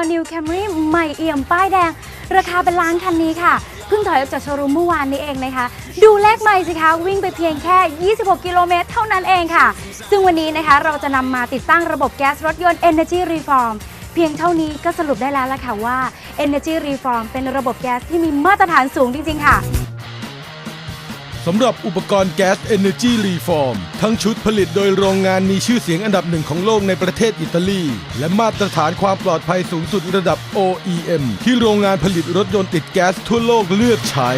All New Camry ใหม่เอี่ยมป้ายแดง ราคาเป็นล้านคันนี้ค่ะ เพิ่งถอยออกจากโชว์รูมเมื่อวานนี้เองนะคะ ดูเลขใหม่สิคะ วิ่งไปเพียงแค่ 26 กิโลเมตรเท่านั้นเองค่ะ ซึ่งวันนี้นะคะเราจะนำมาติดตั้งระบบแก๊สรถยนต์ Energy Reform เพียงเท่านี้ก็สรุปได้แล้วละค่ะว่า Energy Reform เป็นระบบแก๊สที่มีมาตรฐานสูงจริง ๆ ค่ะ สำหรับอุปกรณ์แก๊ส Energy Reform ทั้งชุดผลิตโดยโรงงานมีชื่อเสียงอันดับหนึ่งของโลกในประเทศอิตาลี และมาตรฐานความปลอดภัยสูงสุดระดับ OEM ที่โรงงานผลิตรถยนต์ติดแก๊สทั่วโลกเลือกใช้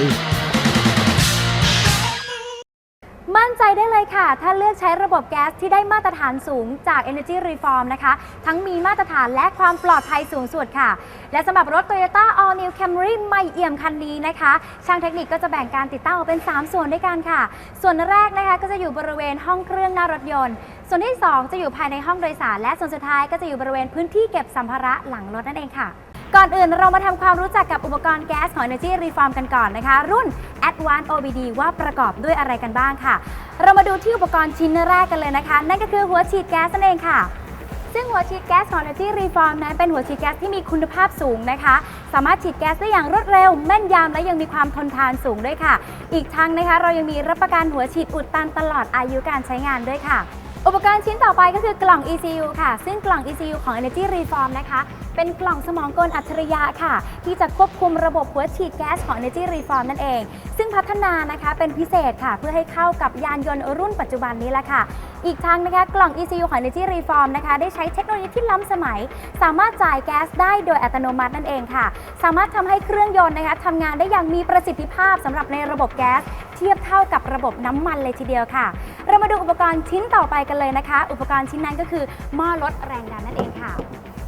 มั่นใจได้เลยค่ะ ถ้าเลือกใช้ระบบแก๊สที่ได้มาตรฐานสูงจาก Energy Reform นะคะ ทั้งมีมาตรฐานและความปลอดภัยสูงสุดค่ะ และสำหรับรถ Toyota All New Camry ใหม่เอี่ยมคันนี้นะคะ ช่างเทคนิคก็จะแบ่งการติดตั้งออกเป็น 3 ส่วนด้วยกันค่ะ ส่วนแรกนะคะก็จะอยู่บริเวณห้องเครื่องหน้ารถยนต์ ส่วนที่ 2 จะอยู่ภายในห้องโดยสาร และส่วนสุดท้ายก็จะอยู่บริเวณพื้นที่เก็บสัมภาระหลังรถนั่นเองค่ะ ก่อนอื่นเรามาทำความรู้จักกับอุปกรณ์แก๊สของ Energy Reform กันก่อนนะคะ รุ่น Advanced OBD ว่าประกอบด้วยอะไรกันบ้างค่ะ เรามาดูที่อุปกรณ์ชิ้นแรกกันเลยนะคะ นั่นก็คือหัวฉีดแก๊สนั่นเองค่ะซึ่งหัวฉีดแก๊สของ Energy Reform นั้นเป็นหัวฉีดแก๊สที่มีคุณภาพสูงนะคะ สามารถฉีดแก๊สได้อย่างรวดเร็ว แม่นยำและยังมีความทนทานสูงด้วยค่ะ อีกทั้งนะคะ เรายังมีรับประกันหัวฉีดอุดตันตลอดอายุการใช้งานด้วยค่ะ อุปกรณ์ชิ้นต่อไปก็คือกล่อง ECU ค่ะ ซึ่งกล่อง ECU ของ Energy Reform นะคะ เป็นกล่องสมองกลอัจฉริยะค่ะ ที่จะควบคุมระบบหัวฉีดแก๊สของ Energy Reform นั่นเอง ซึ่งพัฒนานะคะเป็นพิเศษค่ะ เพื่อให้เข้ากับยานยนต์รุ่นปัจจุบันนี้แหละค่ะ อีกทั้งนะคะกล่อง ECU ของ Energy Reform นะคะได้ใช้เทคโนโลยีที่ล้ำสมัย สามารถจ่ายแก๊สได้โดยอัตโนมัตินั่นเองค่ะ สามารถทำให้เครื่องยนต์นะคะทำงานได้อย่างมีประสิทธิภาพสำหรับในระบบแก๊ส ทียบเท่ากับระบบน้ำมันเลยทีเดียวค่ะ เรามาดูอุปกรณ์ชิ้นต่อไปกันเลยนะคะ อุปกรณ์ชิ้นนั้นก็คือหม้อลดแรงดันนั่นเองค่ะ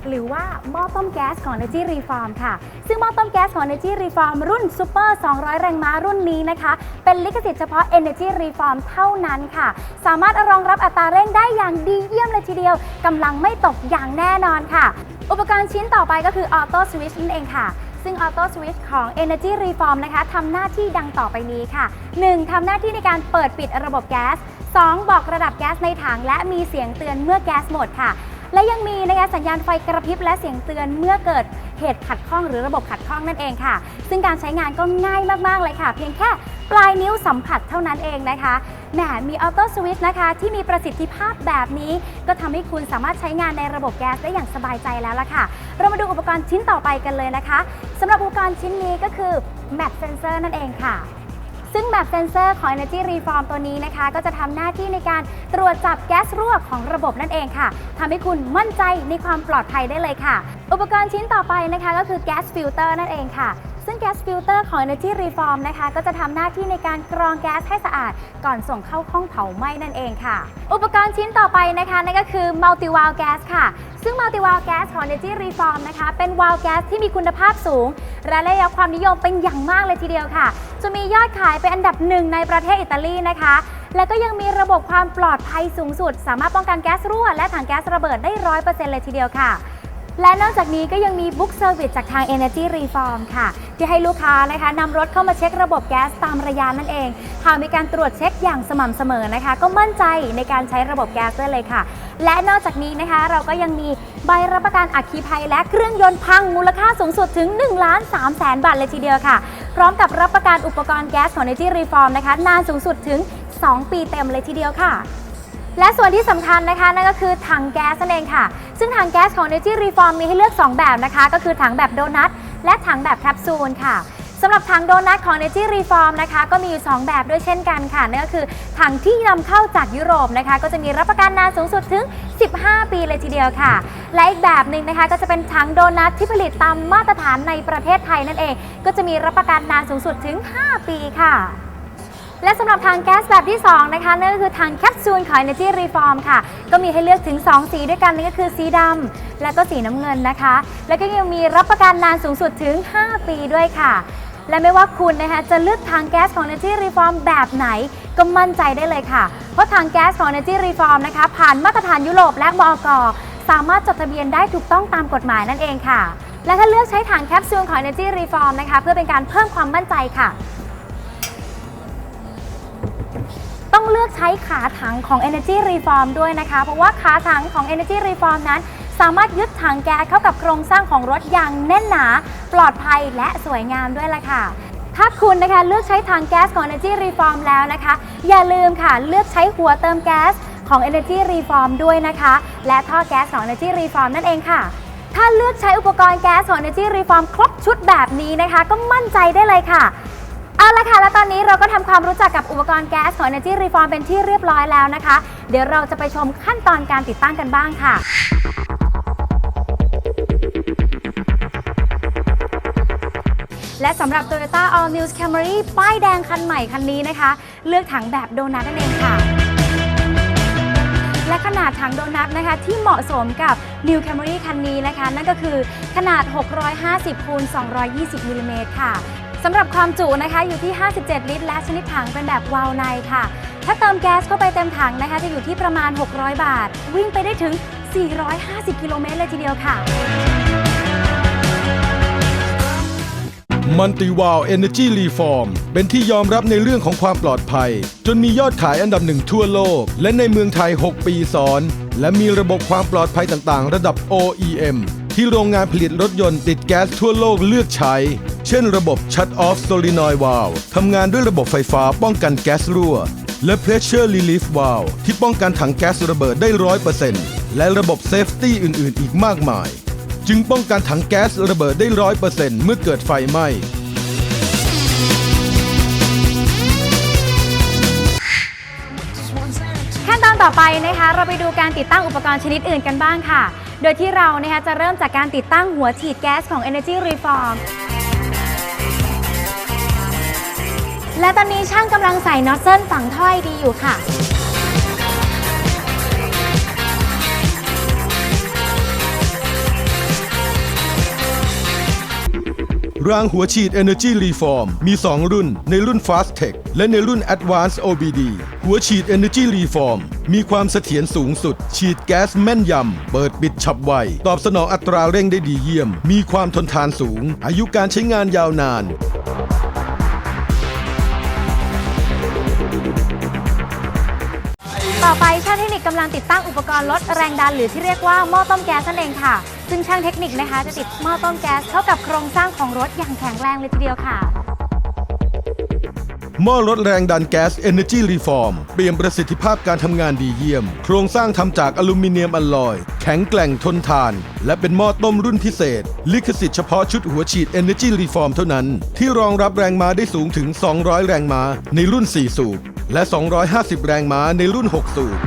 หรือว่าหม้อต้มแก๊สของ Energy Reform ค่ะ ซึ่งหม้อต้มแก๊สของ Energy Reform รุ่น Super 200 แรงม้ารุ่นนี้นะคะ เป็นลิขสิทธิ์เฉพาะ Energy Reform เท่านั้นค่ะ สามารถรองรับอัตราเร่งได้อย่างดีเยี่ยมเลยทีเดียว กำลังไม่ตกอย่างแน่นอนค่ะ อุปกรณ์ชิ้นต่อไปก็คือ Auto Switch นั่นเองค่ะ ซึ่ง Auto Switch ของ Energy Reform นะคะทำหน้าที่ดังต่อไปนี้ค่ะ 1. ทำหน้าที่ในการเปิดปิดระบบแก๊ส 2. บอกระดับแก๊สในถังและมีเสียงเตือนเมื่อแก๊สหมดค่ะ และยังมีนะคะสัญญาณไฟกระพริบและเสียงเตือนเมื่อเกิดเหตุขัดข้องหรือระบบขัดข้องนั่นเองค่ะ ซึ่งการใช้งานก็ง่ายมากๆเลยค่ะ เพียงแค่ ลายนิ้วสัมผัสเท่านั้นเองนะคะแหมมีออโต้สวิตช์นะคะ ที่มีประสิทธิภาพแบบนี้ ก็ทำให้คุณสามารถใช้งานในระบบแก๊สได้อย่างสบายใจแล้วล่ะค่ะ เรามาดูอุปกรณ์ชิ้นต่อไปกันเลยนะคะสำหรับอุปกรณ์ชิ้นนี้ก็คือ Map Sensor นั่นเองค่ะซึ่งแบบเซนเซอร์ของ Energy Reform ตัวนี้นะคะ ก็จะทำหน้าที่ในการตรวจจับแก๊สรั่วของระบบนั่นเองค่ะทำให้คุณมั่นใจในความปลอดภัยได้เลยค่ะ อุปกรณ์ชิ้นต่อไปนะคะ ก็คือแก๊สฟิลเตอร์นั่นเองค่ะ ซึ่งแก๊สฟิลเตอร์ของ Energy Reform นะคะก็จะทำหน้าที่ในการกรองแก๊สให้สะอาด ก่อนส่งเข้าห้องเผาไหม้นั่นเองค่ะ อุปกรณ์ชิ้นต่อไปนะคะนั่นก็คือ Multi Valve Gas ค่ะ ซึ่ง Multi Valve Gas ของ Energy Reform นะคะเป็นวาล์วแก๊สที่มีคุณภาพสูง และได้รับความนิยมเป็นอย่างมากเลยทีเดียวค่ะ จะมียอดขายเป็นอันดับหนึ่งในประเทศอิตาลีนะคะและก็ยังมีระบบความปลอดภัยสูงสุด สามารถป้องกันแก๊สรั่ว และถังแก๊สระเบิดได้ร้อยเปอร์เซ็นต์เลยทีเดียวค่ะ และนอกจากนี้ก็ยังมีบุ๊กเซอร์วิสจากทาง Energy Reform ค่ะ ที่ให้ลูกค้านะคะนำรถเข้ามาเช็คระบบแก๊สตามระยะนั่นเองหากมีการตรวจเช็คอย่างสม่ำเสมอนะคะ ก็มั่นใจในการใช้ระบบแก๊สได้เลยค่ะ และนอกจากนี้นะคะเราก็ยังมีใบรับประกันอัคคีภัยและเครื่องยนต์พังมูลค่าสูงสุดถึง1ล้าน3แสนบาทเลยทีเดียวค่ะ พร้อมกับรับประกันอุปกรณ์แก๊สของ Energy Reform นะคะ นานสูงสุดถึง 2 ปีเต็มเลยทีเดียวค่ะและส่วนที่สำคัญนะคะนั่นก็คือถังแก๊สนั่นเองค่ะ ซึ่งถังแก๊สของ Energy Reform มีให้เลือก 2 แบบนะคะ ก็คือถังแบบโดนัท และถังแบบแคปซูลค่ะสำหรับถังโดนัทของ Energy Reform นะคะ ก็มีอยู่ 2 แบบด้วยเช่นกันค่ะ นั่นก็คือถังที่นำเข้าจากยุโรปนะคะ ก็จะมีรับประกันนานสูงสุดถึง 15 ปีเลยทีเดียวค่ะ และอีกแบบหนึ่งนะคะ ก็จะเป็นถังโดนัทที่ผลิตตามมาตรฐานในประเทศไทยนั่นเอง ก็จะมีรับประกันนานสูงสุดถึง 5 ปีค่ะ และสำหรับทางแก๊สแบบที่ 2 นะคะนั่นก็คือทางแคปซูลของ Energy Reform ค่ะ ก็มีให้เลือกถึง 2 สีด้วยกันนั่นก็คือสีดำและก็สีน้ำเงินนะคะ แล้วก็ยังมีรับประกันนานสูงสุดถึง 5 ปีด้วยค่ะ และไม่ว่าคุณนะคะจะเลือกทางแก๊สของ Energy Reform แบบไหนก็มั่นใจได้เลยค่ะ เพราะทางแก๊สของ Energy Reform นะคะผ่านมาตรฐานยุโรปและบอกสามารถจดทะเบียนได้ถูกต้องตามกฎหมายนั่นเองค่ะ และถ้าเลือกใช้ถังแคปซูลของ Energy Reform นะคะ เพื่อเป็นการเพิ่มความมั่นใจค่ะ ต้องเลือกใช้ขาถังของ Energy Reform ด้วยนะคะ เพราะว่าขาถังของ Energy Reform นั้น สามารถยึดถังแก๊สเข้ากับโครงสร้างของรถอย่างแน่นหนา ปลอดภัยและสวยงามด้วยล่ะค่ะ ถ้าคุณนะคะเลือกใช้ถังแก๊สของ Energy Reform แล้วนะคะ อย่าลืมค่ะเลือกใช้หัวเติมแก๊สของ Energy Reform ด้วยนะคะ และท่อแก๊สของ Energy Reform นั่นเองค่ะถ้าเลือกใช้อุปกรณ์แก๊สของ Energy Reform ครบชุดแบบนี้นะคะ ก็มั่นใจได้เลยค่ะ เอาละค่ะ และตอนนี้เราก็ทำความรู้จักกับอุปกรณ์แก๊สของ Energy Reform เป็นที่เรียบร้อยแล้วนะคะ เดี๋ยวเราจะไปชมขั้นตอนการติดตั้งกันบ้างค่ะและสำหรับ Toyota All New Camry ป้ายแดงคันใหม่คันนี้นะคะ เลือกถังแบบโดนัทนั่นเองค่ะ และขนาดถังโดนัทนะคะที่เหมาะสมกับ New Camry คันนี้นะคะ นั่นก็คือขนาด 650คูณ220มิลลิเมตรค่ะ สำหรับความจุนะคะอยู่ที่ 57 ลิตร และชนิดถังเป็นแบบวาล์วในค่ะ ถ้าเติมแก๊สเข้าไปเต็มถังนะคะ จะอยู่ที่ประมาณ 600 บาท วิ่งไปได้ถึง 450 กิโลเมตรเลยทีเดียวค่ะมันติวาล Energy Reform เป็นที่ยอมรับในเรื่องของความปลอดภัย จนมียอดขายอันดับหนึ่งทั่วโลก และในเมืองไทย 6 ปีซ้อน และมีระบบความปลอดภัยต่างๆ ระดับ OEM ที่โรงงานผลิตรถยนต์ติดแก๊สทั่วโลกเลือกใช้ เช่นระบบ Shut Off Solenoid Valve ทำงานด้วยระบบไฟฟ้าป้องกันแก๊สรั่ว และ Pressure Relief Valve ที่ป้องกันถังแก๊สระเบิดได้100%และระบบ Safety อื่น ๆ อีกมากมาย จึงป้องกันถังแก๊สระเบิดได้ร้อยเปอร์เซ็นต์เมื่อเกิดไฟไหม้ขั้นตอนต่อไปนะคะเราไปดูการติดตั้งอุปกรณ์ชนิดอื่นกันบ้างค่ะ โดยที่เรานะคะจะเริ่มจากการติดตั้งหัวฉีดแก๊สของ Energy Reform และตอนนี้ช่างกำลังใส่น็อตเซิลฝังท่อไอดีอยู่ค่ะรางหัวฉีด Energy Reform มี 2 รุ่น ในรุ่น Fast Tech และในรุ่น Advanced OBD หัวฉีด Energy Reform มีความเสถียรสูงสุด ฉีดแก๊สแม่นยำ เปิดปิดฉับไว ตอบสนองอัตราเร่งได้ดีเยี่ยม มีความทนทานสูง อายุการใช้งานยาวนาน ต่อไปช่างเทคนิคกำลังติดตั้งอุปกรณ์ลดแรงดันหรือที่เรียกว่าหม้อต้มแก๊สนั่นเองค่ะ ซึ่งช่างเทคนิคนะคะจะติดหม้อต้มแก๊สเข้ากับโครงสร้างของรถอย่างแข็งแรงเลยทีเดียวค่ะ หม้อลดแรงดันแก๊ส Energy Reform เปลี่ยนประสิทธิภาพการทำงานดีเยี่ยม โครงสร้างทำจากอลูมิเนียมอลลอย แข็งแกร่งทนทาน และเป็นหม้อต้มรุ่นพิเศษ ลิขสิทธิ์เฉพาะชุดหัวฉีด Energy Reform เท่านั้น ที่รองรับแรงม้าได้สูงถึง 200 แรงม้าในรุ่น 4 สูบและ 250 แรงม้าในรุ่น 6 สูบ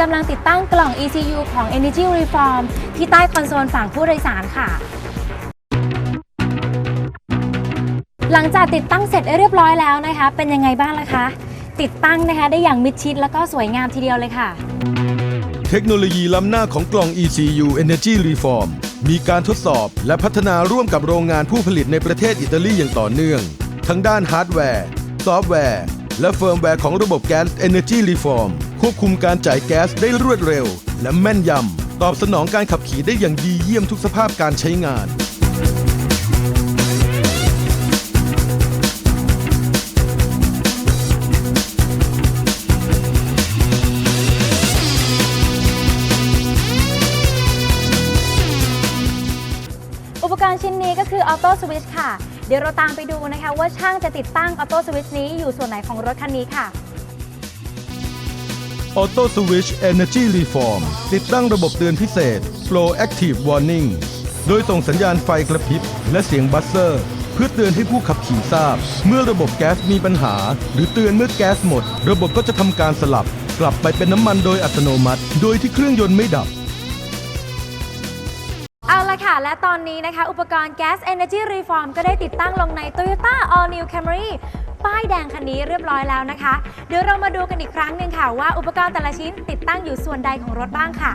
กำลังติดตั้งกล่อง ECU ของ Energy Reform ที่ใต้คอนโซลฝั่งผู้โดยสารค่ะ หลังจากติดตั้งเสร็จเรียบร้อยแล้วนะคะ เป็นยังไงบ้างล่ะคะ ติดตั้งนะคะได้อย่างมิดชิดแล้วก็สวยงามทีเดียวเลยค่ะ เทคโนโลยีล้ำหน้าของกล่อง ECU Energy Reform มีการทดสอบและพัฒนาร่วมกับโรงงานผู้ผลิตในประเทศอิตาลีอย่างต่อเนื่อง ทั้งด้านฮาร์ดแวร์ ซอฟต์แวร์ และเฟิร์มแวร์ของระบบแก๊ส Energy Reform ควบคุมการจ่ายแก๊สได้รวดเร็ว และแม่นยำ ตอบสนองการขับขี่ได้อย่างดีเยี่ยมทุกสภาพการใช้งาน อุปกรณ์ชิ้นนี้ก็คือออโต้สวิตช์ค่ะ เดี๋ยวเราตามไปดูนะคะว่าช่างจะติดตั้งออโต้สวิตช์นี้อยู่ส่วนไหนของรถคันนี้ค่ะ Auto Switch Energy Reform ติดตั้งระบบเตือนพิเศษ Flow Active Warning โดยส่งสัญญาณไฟกระพริบ และเสียงบัสเซอร์ เพื่อเตือนให้ผู้ขับขี่ทราบ เมื่อระบบแก๊สมีปัญหา หรือเตือนเมื่อแก๊สหมด ระบบก็จะทำการสลับ กลับไปเป็นน้ำมันโดยอัตโนมัติ โดยที่เครื่องยนต์ไม่ดับ เอาละค่ะ และตอนนี้นะคะ อุปกรณ์ Gas Energy Reform ก็ได้ติดตั้งลงใน Toyota All New Camry ป้ายแดงคันนี้เรียบร้อยแล้วนะคะ เดี๋ยวเรามาดูกันอีกครั้งหนึ่งค่ะว่าอุปกรณ์แต่ละชิ้นติดตั้งอยู่ส่วนใดของรถบ้างค่ะ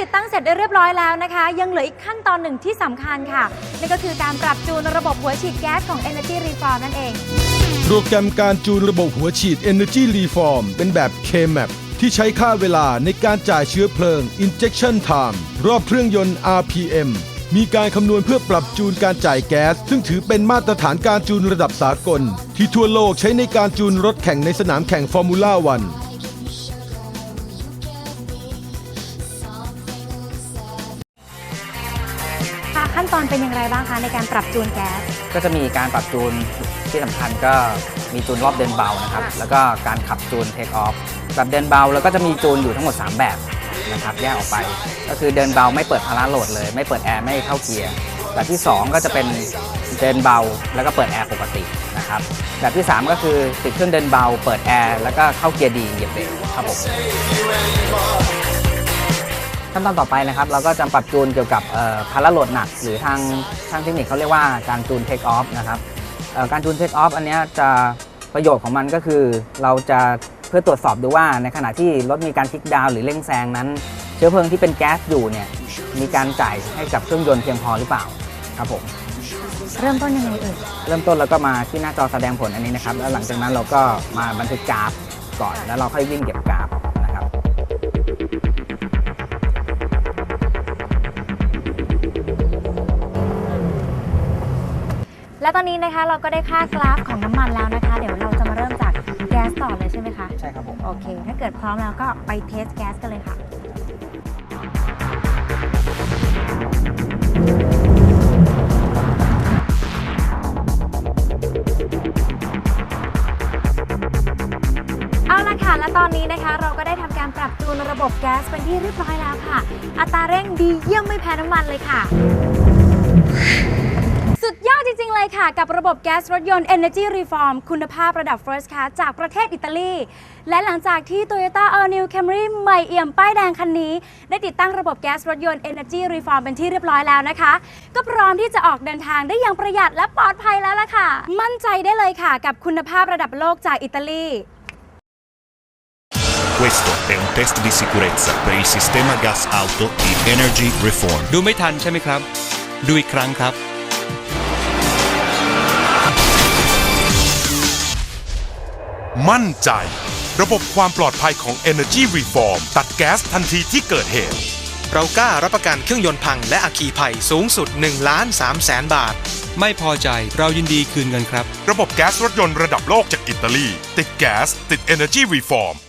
ติดตั้งเสร็จได้เรียบร้อยแล้วนะคะ ยังเหลืออีกขั้นตอนหนึ่งที่สำคัญค่ะ นั่นก็คือการปรับจูนระบบหัวฉีดแก๊สของ Energy Reform นั่นเอง โปรแกรมการจูนระบบหัวฉีด Energy Reform เป็นแบบ K-MAP ที่ใช้ค่าเวลาในการจ่ายเชื้อเพลิง Injection Time รอบเครื่องยนต์ RPM มีการคำนวณเพื่อปรับจูนการจ่ายแก๊ส ซึ่งถือเป็นมาตรฐานการจูนระดับสากล ที่ทั่วโลกใช้ในการจูนรถแข่งในสนามแข่งฟอร์มูล่าวัน ขั้นตอนเป็นอย่างไรบ้างคะในการปรับจูนแก๊ส ก็จะมีการปรับจูนที่สำคัญก็มีจูนรอบเดินเบานะครับค่ะแล้วก็การขับจูนเทคออฟแบบเดินเบาแล้วก็จะมีจูนอยู่ทั้งหมด 3 แบบนะครับแยกออกไป ก็คือเดินเบาไม่เปิดพาราโหลดเลย ไม่เปิดแอร์ไม่เข้าเกียร์แบบที่ 2 ก็จะเป็นเดินเบาแล้วก็เปิดแอร์ปกตินะครับแบบที่ 3 ก็คือติดเครื่องเดินเบา เปิดแอร์แล้วก็เข้าเกียร์ดีเหยียบเบรกครับผม ขั้นตอนต่อไปนะครับ เราก็จะปรับจูนเกี่ยวกับพาราโหลดหนัก หรือทางทางเทคนิคเขาเรียกว่าการจูนเทคออฟนะครับเอ่อการจูนเทคออฟอันเนี้ยจะประโยชน์ของมันก็คือ เราจะเพื่อตรวจสอบดูว่าในขณะที่รถมีการทิกดาวน์หรือเร่งแซงนั้น เชื้อเพลิงที่เป็นแก๊สอยู่เนี่ยมีการจ่ายให้กับเครื่องยนต์เพียงพอหรือเปล่าครับผมเริ่มต้นยังไงเอ่ยเริ่มต้นเราก็มาที่หน้าจอแสดงผลอันนี้นะครับ แล้วหลังจากนั้นเราก็มาบันทึกกราฟก่อนแล้วเราค่อยวิ่งเก็บกราฟ และตอนนี้นะคะเราก็ได้ค่ากราฟของน้ำมันแล้วนะคะ เดี๋ยวเราจะมาเริ่มจากแก๊สต่อเลยใช่ไหมคะ ใช่ครับผม โอเค ถ้าเกิดพร้อมแล้วก็ไปเทสแก๊สกันเลยค่ะ เอาละค่ะ และตอนนี้นะคะ เราก็ได้ทำการปรับจูนระบบแก๊สเป็นที่เรียบร้อยแล้วค่ะ อัตราเร่งดีเยี่ยมไม่แพ้น้ำมันเลยค่ะสุดยอด จริงๆเลยค่ะ กับระบบแก๊สรถยนต์ Energy Reform คุณภาพระดับ First Class จากประเทศอิตาลี และหลังจากที่ Toyota All New Camry ใหม่เอี่ยมป้ายแดงคันนี้ ได้ติดตั้งระบบแก๊สรถยนต์ Energy Reform เป็นที่เรียบร้อยแล้วนะคะ ก็พร้อมที่จะออกเดินทางได้อย่างประหยัดและปลอดภัยแล้วล่ะค่ะ มั่นใจได้เลยค่ะ กับคุณภาพระดับโลกจากอิตาลี Questo è un test di sicurezza per il sistema gas auto di Energy Reform. ดูไม่ทันใช่ไหมครับ ดูอีกครั้งครับ มั่นใจ ระบบความปลอดภัยของ Energy Reform ตัดแก๊สทันทีที่เกิดเหตุ เรากล้ารับประกันเครื่องยนต์พังและอัคคีภัยสูงสุด1ล้าน3แสนบาท ไม่พอใจเรายินดีคืนเงินครับ ระบบแก๊สรถยนต์ระดับโลกจากอิตาลี ติดแก๊สติด Energy Reform